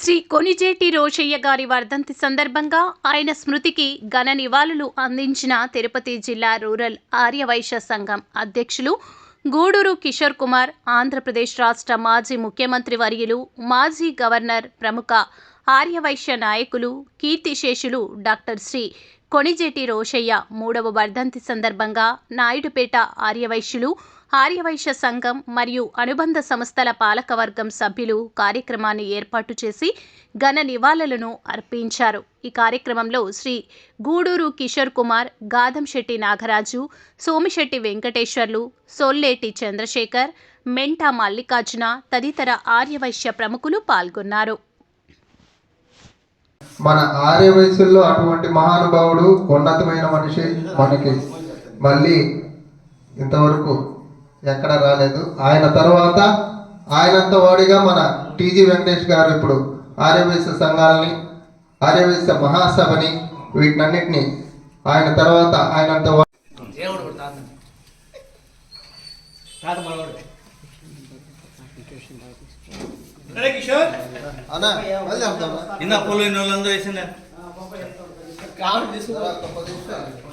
శ్రీ కొనిజేటి రోషయ్య గారి వర్ధంతి సందర్భంగా ఆయన స్మృతికి ఘన నివాళులు అందించిన తిరుపతి జిల్లా రూరల్ ఆర్యవైశ్య సంఘం అధ్యక్షులు గూడూరు కిషోర్ కుమార్ ఆంధ్రప్రదేశ్ రాష్ట్ర మాజీ ముఖ్యమంత్రి వర్యులు మాజీ గవర్నర్ ప్రముఖ ఆర్యవైశ్య నాయకులు కీర్తిశేషులు డాక్టర్ శ్రీ కొణిజేటి రోషయ్య మూడవ వర్ధంతి సందర్భంగా నాయుడుపేట ఆర్యవైశ్యులు ఆర్యవైశ్య సంఘం మరియు అనుబంధ సంస్థల పాలకవర్గం సభ్యులు కార్యక్రమాన్ని ఏర్పాటు చేసి ఘన నివాళులను అర్పించారు. ఈ కార్యక్రమంలో శ్రీ గూడూరు కిషోర్ కుమార్ గాదంశెట్టి నాగరాజు సోమిశెట్టి వెంకటేశ్వర్లు సొల్లేటి చంద్రశేఖర్ మెంటా మల్లికార్జున తదితర ఆర్యవైశ్య ప్రముఖులు పాల్గొన్నారు. మన ఆర్య వయసుల్లో అటువంటి మహానుభావుడు ఉన్నతమైన మనిషి మనకి మళ్ళీ ఇంతవరకు ఎక్కడ రాలేదు. ఆయన తర్వాత ఆయనంత వాడిగా మన టీజీ వెంకటేష్ గారు ఇప్పుడు ఆర్యవేశ సంఘాలని ఆర్యవేశ మహాసభని వీటినన్నిటిని ఆయన తర్వాత ఆయనంత దేవుడు నిన్న పొలం వాళ్ళందరూ వేసిందా పది నిమిషాలు.